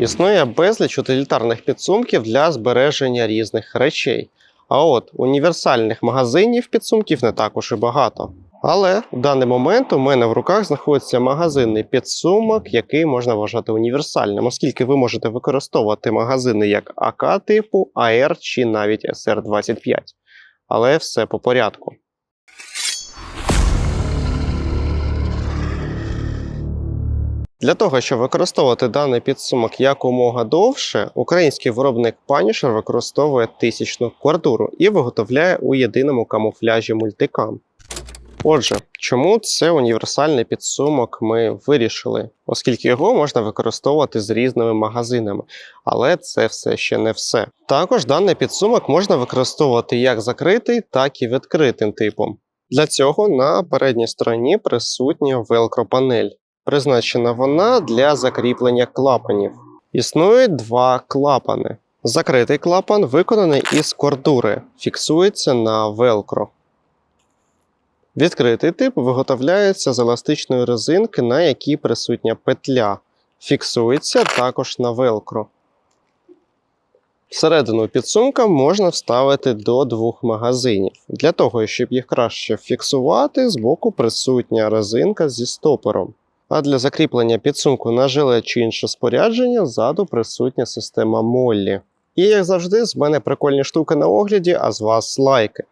Існує безліч утилітарних підсумків для збереження різних речей. А от універсальних магазинів підсумків не також і багато. Але в даний момент у мене в руках знаходиться магазинний підсумок, який можна вважати універсальним, оскільки ви можете використовувати магазини як АК типу, АР чи навіть СР-25. Але все по порядку. Для того, щоб використовувати даний підсумок якомога довше, український виробник Punisher використовує тисячну квартуру і виготовляє у єдиному камуфляжі мультикам. Отже, чому це універсальний підсумок ми вирішили, оскільки його можна використовувати з різними магазинами, але це все ще не все. Також даний підсумок можна використовувати як закритий, так і відкритим типом. Для цього на передній стороні присутня velcro панель. Призначена вона для закріплення клапанів. Існують два клапани. Закритий клапан виконаний із кордури, фіксується на велкро. Відкритий тип виготовляється з еластичної резинки, на якій присутня петля. Фіксується також на велкро. Всередину підсумка можна вставити до двох магазинів. Для того, щоб їх краще фіксувати, збоку присутня резинка зі стопером. А для закріплення підсумку на жиле чи інше спорядження ззаду присутня система Моллі. І як завжди, з мене прикольні штуки на огляді, а з вас лайки.